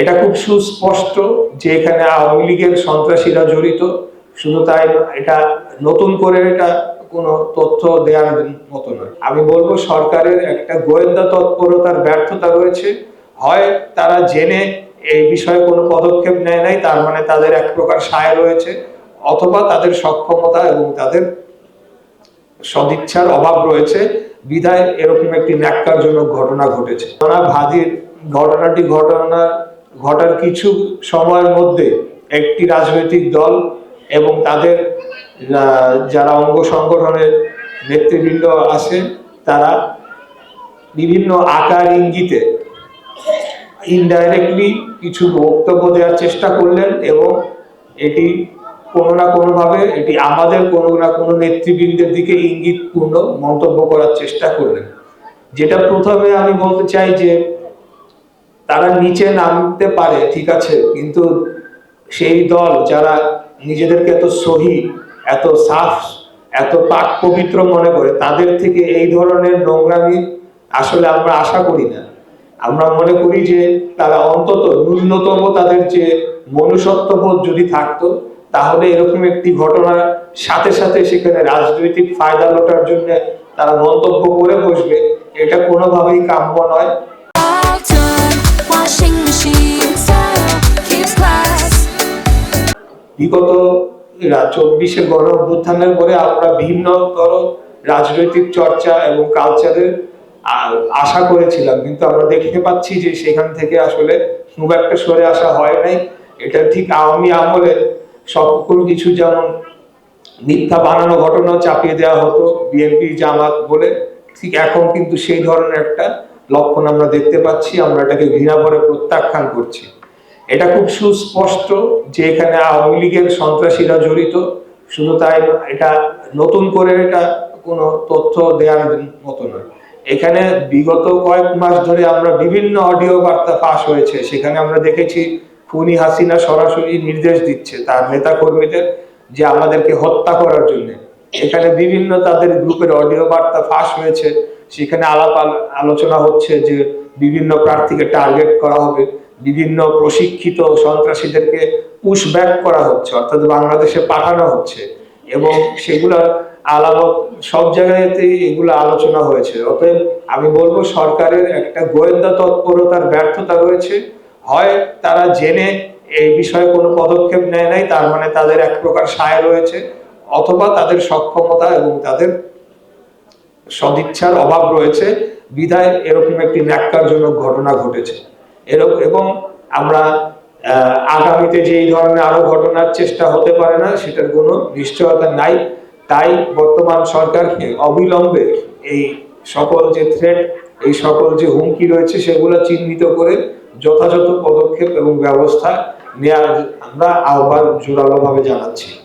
এটা খুব সুস্পষ্ট যে এখানে আওয়ামী লীগের সন্ত্রাসীরা জড়িত। শুধু তাই এটা নতুন করে এটা কোনো তথ্য দেওয়ার মতো নয় আমি বলব সরকারের একটা গোয়েন্দা তৎপরতার ব্যর্থতা রয়েছে। হয় তারা জেনে এই বিষয়ে কোনো পদক্ষেপ নেয় নাই, তার মানে তাদের এক প্রকার সায় রয়েছে, অথবা তাদের সক্ষমতা এবং তাদের সদিচ্ছার অভাব রয়েছে। বিধায় এরকম একটি ন্যাক্কারজনক ঘটনা ঘটেছে। ঘটনাটি ঘটনা ঘটার কিছু সময়ের মধ্যে একটি রাজনৈতিক দল এবং তাদের যারা অঙ্গ সংগঠনের নেতৃবৃন্দ আছে, তারা বিভিন্ন আকার ইঙ্গিতে ইনডাইরেক্টলি কিছু বক্তব্য দেওয়ার চেষ্টা করলেন এবং এটি কোনো না কোনোভাবে, এটি আমাদের কোনো না কোনো নেতৃবৃন্দের দিকে ইঙ্গিতপূর্ণ মন্তব্য করার চেষ্টা করলেন। যেটা প্রথমে আমি বলতে চাই যে তারা নিচে নামতে পারে, ঠিক আছে, কিন্তু সেই দল যারা নিজেদেরকে এত সহি, এত সাফ, এত পাক পবিত্র মনে করে, তাদের থেকে এই ধরনের নোংরামি আসলে আমরা আশা করি না। আমরা মনে করি যে তারা অন্তত ন্যূনতম তাদের যে মনুষ্যত্ববোধ যদি থাকতো, তাহলে এরকম একটি ঘটনার সাথে সাথে সেখানে রাজনৈতিক ফায়দা লোটার জন্য তারা মন্তব্য করে বসবে, এটা কোনোভাবেই কাম্য নয়। বিগত চব্বিশে গণ অভ্যুত্থানের পরে আমরা ভিন্নতর রাজনৈতিক চর্চা এবং কালচারের আশা করেছিলাম। কিন্তু আমরা দেখতে পাচ্ছি যে সেখান থেকে আসলে খুব একটা সরে আসা হয় নাই। এটা ঠিক আওয়ামী আমলে সকল কিছু যেমন মিথ্যা বানানো ঘটনা চাপিয়ে দেওয়া হতো, বিএনপি জামাত বলে, ঠিক এখন কিন্তু সেই ধরনের একটা লক্ষণ আমরা দেখতে পাচ্ছি, আমরা এটাকে ঘৃণা করে প্রত্যাখ্যান করছি। এটা খুব সুস্পষ্ট যে এখানে আওয়ামী লীগের সন্ত্রাসীরা জড়িত, শুধু তাই এটা নতুন করে এটা কোনো তথ্য দেওয়ার মতো নয় এখানে বিগত কয়েক মাস ধরে আমরা বিভিন্ন অডিও বার্তা ফাঁস হয়েছে, সেখানে আমরা দেখেছি খুনি হাসিনা সরাসরি নির্দেশ দিচ্ছে তার নেতা কর্মীদের যে আমাদেরকে হত্যা করার জন্য। এখানে বিভিন্ন তাদের গ্রুপের অডিও বার্তা ফাঁস হয়েছে। সেখানে আলাপ আল- আলোচনা হচ্ছে যে বিভিন্ন প্রার্থীকে টার্গেট করা হবে। বিভিন্ন প্রশিক্ষিত সন্ত্রাসীদেরকে পুশ ব্যাক করা হচ্ছে, অর্থাৎ বাংলাদেশে পাঠানো হচ্ছে। এবং সেগুলো আলামত, সব জায়গাতেই এগুলো আলোচনা হয়েছে। অতএব আমি বলব সরকারের একটা গোয়েন্দা তৎপরতার ব্যর্থতা রয়েছে। হয় তারা জেনে এই বিষয়ে কোনো পদক্ষেপ নেয় নাই, তার মানে তাদের এক প্রকার সায় রয়েছে। অথবা তাদের সক্ষমতা এবং তাদের সদিচ্ছার অভাব রয়েছে। বিধায় এরকম একটি ন্যাক্কারজনক ঘটনা ঘটেছে। এরকম এবং আমরা আগামীতে যে এই ধরনের আরও ঘটনার চেষ্টা হতে পারে না, সেটার কোনো নিশ্চয়তা নাই। তাই বর্তমান সরকারকে অবিলম্বে এই সকল যে থ্রেট এই সকল যে হুমকি রয়েছে, সেগুলো চিহ্নিত করে যথাযথ পদক্ষেপ এবং ব্যবস্থা নেওয়ার আমরা আহ্বান জোরালোভাবে জানাচ্ছি।